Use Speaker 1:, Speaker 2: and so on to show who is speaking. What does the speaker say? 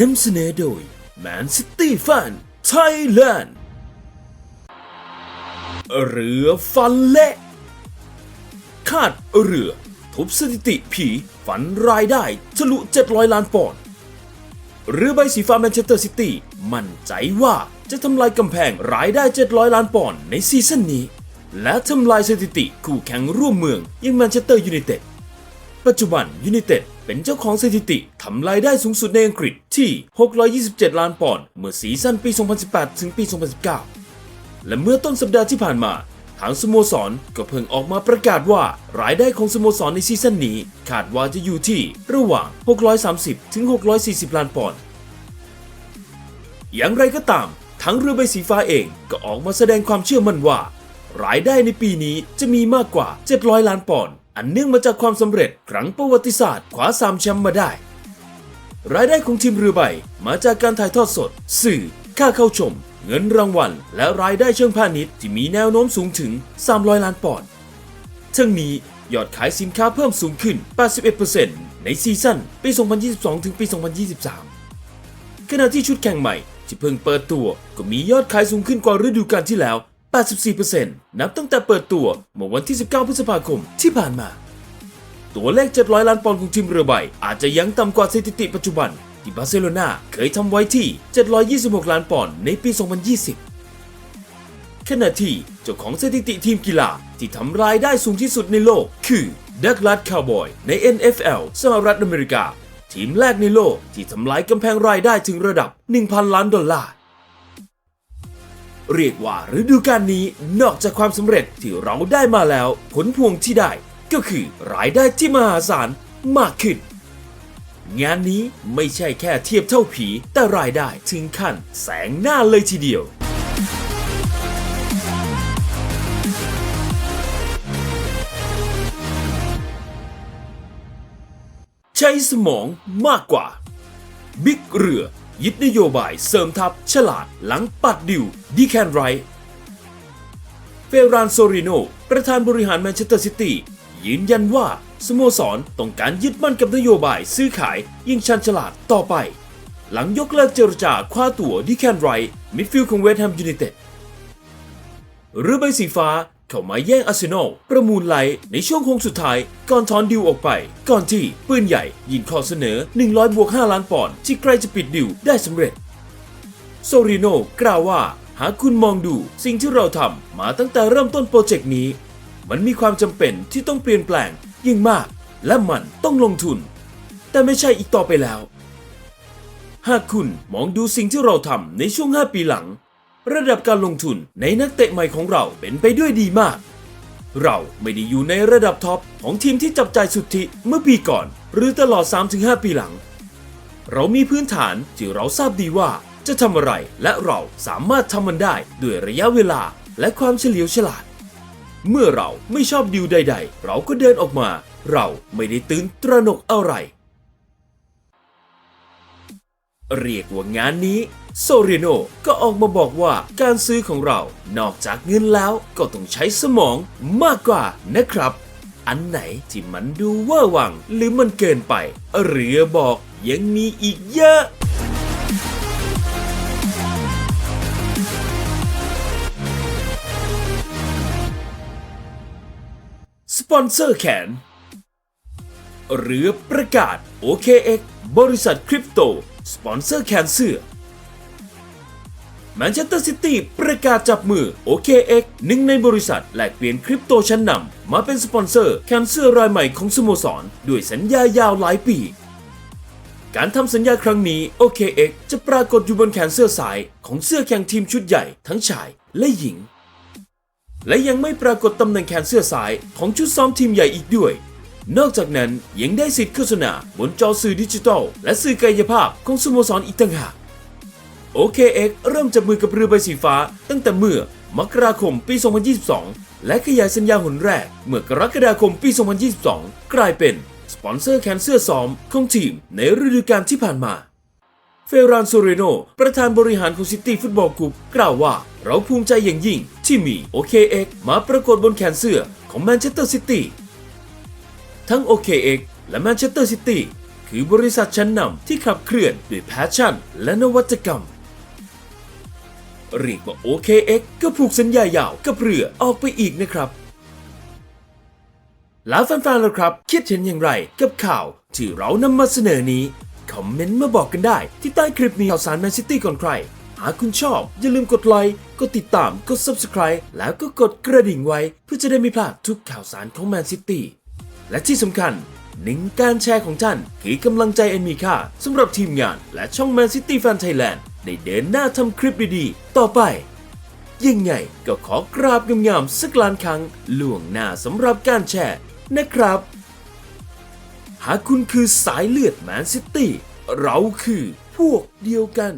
Speaker 1: นำเสนอโดย Man City Fan Thailand เรือฟันเละคาดเรือ ทุบสถิติผีฝันรายได้ทะลุ 700 ล้านปอนด์เรือใบสีฟ้าแมนเชสเตอร์ซิตี้มั่นใจว่าจะทำลายกำแพงรายได้ 700 ล้านปอนด์ในซีซั่นนี้ และทำลายสถิติคู่แข่งร่วมเมืองอยังแมนเชสเตอร์ยูไนเต็ดปัจจุบันยูไนเต็ด เป็นเจ้าของสถิติทำรายได้สูงสุดในอังกฤษที่ 627 ล้านปอนด์เมื่อซีซั่นปี 2018 ถึงปี 2019 และเมื่อต้นสัปดาห์ที่ผ่านมา ทางสโมสรก็เพิ่งออกมาประกาศว่ารายได้ของสโมสรในซีซั่นนี้คาดว่าจะอยู่ที่ระหว่าง 630 ถึง 640 ล้านปอนด์อย่างไรก็ตาม ทั้งเรือใบสีฟ้าเองก็ออกมาแสดงความเชื่อมั่นว่า รายได้ในปีนี้จะมีมากกว่า 700 ล้านปอนด์ อันเนื่องมาจากความสำเร็จครั้งประวัติศาสตร์คว้าสามแชมป์มาได้ รายได้ของทีมเรือใบมาจากการถ่ายทอดสด สื่อ ค่าเข้าชม เงินรางวัล และรายได้เชิงพาณิชย์ที่มีแนวโน้มสูงถึง 300 ล้านปอนด์ทั้งนี้ยอดขายสินค้าเพิ่มสูงขึ้น 81%ในซีซั่นปี 2022 ถึงปี 2023 ขณะที่ชุดแข่งใหม่ที่เพิ่งเปิดตัวก็มียอดขายสูงขึ้นกว่าฤดูกาลที่แล้ว 84%นับตั้งแต่เปิดตัวเมื่อวันที่ 19 พฤษภาคมที่ผ่านมา ตัวเลข 700 ล้านปอนด์ของทีมเรือใบ อาจจะยังต่ำกว่าสถิติปัจจุบัน ที่บาร์เซโลนาเคยทำไว้ที่ 726 ล้านปอนด์ในปี 2020 ขณะที่เจ้าของสถิติทีมกีฬาที่ทำรายได้สูงที่สุดในโลก คือดักลัดคาวบอยใน NFL สหรัฐอเมริกา ทีมแรกในโลกที่ทำลายกำแพงรายได้ถึงระดับ 1,000 ล้านดอลลาร์ เรียกว่าฤดูกาลนี้นอกจากความสำเร็จที่เราได้มาแล้ว ผลพวงที่ได้ก็คือรายได้ที่มหาศาลมากขึ้น งานนี้ไม่ใช่แค่เทียบเท่าผี แต่รายได้ถึงขั้นแสงหน้าเลยทีเดียวใช้สมองมากกว่า บิ๊กเรือ ยึดนโยบายเสริมทัพฉลาดหลังปัดดิวดีแคนไรเฟรานโซริโน ประธานบริหารแมนเชสเตอร์ซิตี้ยืนยันว่าสโมสรต้องการยึดมั่นกับนโยบายซื้อขายยิ่งชันฉลาดต่อไป หลังยกเลิกเจรจาคว้าตั๋วดีแคนไรมิดฟิลด์ของเวสต์แฮมยูไนเต็ดเรือใบสีฟ้า เข้ามาแย่งอาร์เซนอลประมูลไหลในช่วงโค้งสุดท้าย ก่อนถอนดิวออกไป ก่อนที่ปืนใหญ่ยินข้อเสนอ 100บวก5ล้านปอนด์ที่ใกล้จะปิดดิวได้สำเร็จ โซริโนกล่าวว่า หากคุณมองดูสิ่งที่เราทำมาตั้งแต่เริ่มต้นโปรเจกต์นี้ มันมีความจำเป็นที่ต้องเปลี่ยนแปลงยิ่งมาก และมันต้องลงทุน แต่ไม่ใช่อีกต่อไปแล้ว หากคุณมองดูสิ่งที่เราทำในช่วง 5 ปีหลัง ระดับการลงทุนในนักเตะใหม่ของเราเป็นไปด้วยดีมาก เราไม่ได้อยู่ในระดับท็อปของทีมที่จับใจายสุทธิเมื่อปีก่อน หรือตลอด 3-5 ปีหลัง เรามีพื้นฐานที่เราทราบดีว่าจะทำอะไรและเราสามารถทำมันได้ด้วยระยะเวลาและความเฉลียวฉลาด เมื่อเราไม่ชอบดิวใด ๆ เราก็เดินออกมา เราไม่ได้ตื่นตระหนกอะไร เรียกว่างานนี้โซเรโนก็ออกมาบอกว่าการซื้อของเรานอกจากเงินแล้วก็ต้องใช้สมองมากกว่านะครับ อันไหนที่มันดูเว่าวังหรือมันเกินไป เรือบอกยังมีอีกเยอะสปอนเซอร์แขน เรือประกาศ OKX บริษัทคริปโต สปอนเซอร์แขนเสื้อแมนเชสเตอร์ซิตี้ประกาศจับมือ OKX หนึ่งในบริษัทแลกเปลี่ยนคริปโตชั้นนำมาเป็นสปอนเซอร์แขนเสื้อรายใหม่ของสโมสร ด้วยสัญญายาวหลายปี การทำสัญญาครั้งนี้ OKX จะปรากฏอยู่บนแขนเสื้อสายของเสื้อแข่งทีมชุดใหญ่ทั้งชายและหญิง และยังไม่ปรากฏตำแหน่งแขนเสื้อสายของชุดซ้อมทีมใหญ่อีกด้วย นอกจากนั้นยังได้สิทธิ์โฆษณาบนจอสื่อดิจิทัล และสื่อกายภาพของสโมสรอีกต่างหาก OKX เริ่มจับมือกับเรือใบสีฟ้า ตั้งแต่เมื่อมกราคมปี 2022 และขยายสัญญาหนแรก เมื่อกรกฎาคมปี 2022 กลายเป็นสปอนเซอร์แขนเสื้อซ้อมของทีมในฤดูกาลที่ผ่านมา เฟรานโซเรโน ประธานบริหารของซิตี้ฟุตบอลกรุ๊ปกล่าวว่า เราภูมิใจอย่างยิ่งที่มี OKX มาปรากฏบนแขนเสื้อของแมนเชสเตอร์ซิตี้ ทั้ง OKX และแมนเชสเตอร์ซิตี้คือบริษัทชั้นนำที่ขับเคลื่อนด้วยแพชชั่น และนวัตกรรม เรียกว่า OKX ก็ผูกสัญญายาวกับเรือออกไปอีกนะครับ แล้วแฟนๆล่ะครับ คิดเห็นอย่างไรกับข่าวที่เรานำมาเสนอนี้ คอมเมนต์มาบอกกันได้ที่ใต้คลิปนี้ข่าวสารแมนซิตี้ก่อนใคร หากคุณชอบ อย่าลืมกดไลค์กดติดตามกด Subscribe แล้วก็กดกระดิ่งไว้ เพื่อจะได้ไม่พลาดทุกข่าวสารของแมนซิตี้ และที่สำคัญหนึ่งการแชร์ของท่านคือกำลังใจอันมีค่าสำหรับทีมงานและช่องแมนซิตี้แฟนไทยแลนด์ได้เดินหน้าทำคลิปดีๆ ต่อไป ยังไงก็ขอกราบงามๆสักล้านครั้งล่วงหน้าสำหรับการแชร์นะครับ หากคุณคือสายเลือดแมนซิตี้เราคือพวกเดียวกัน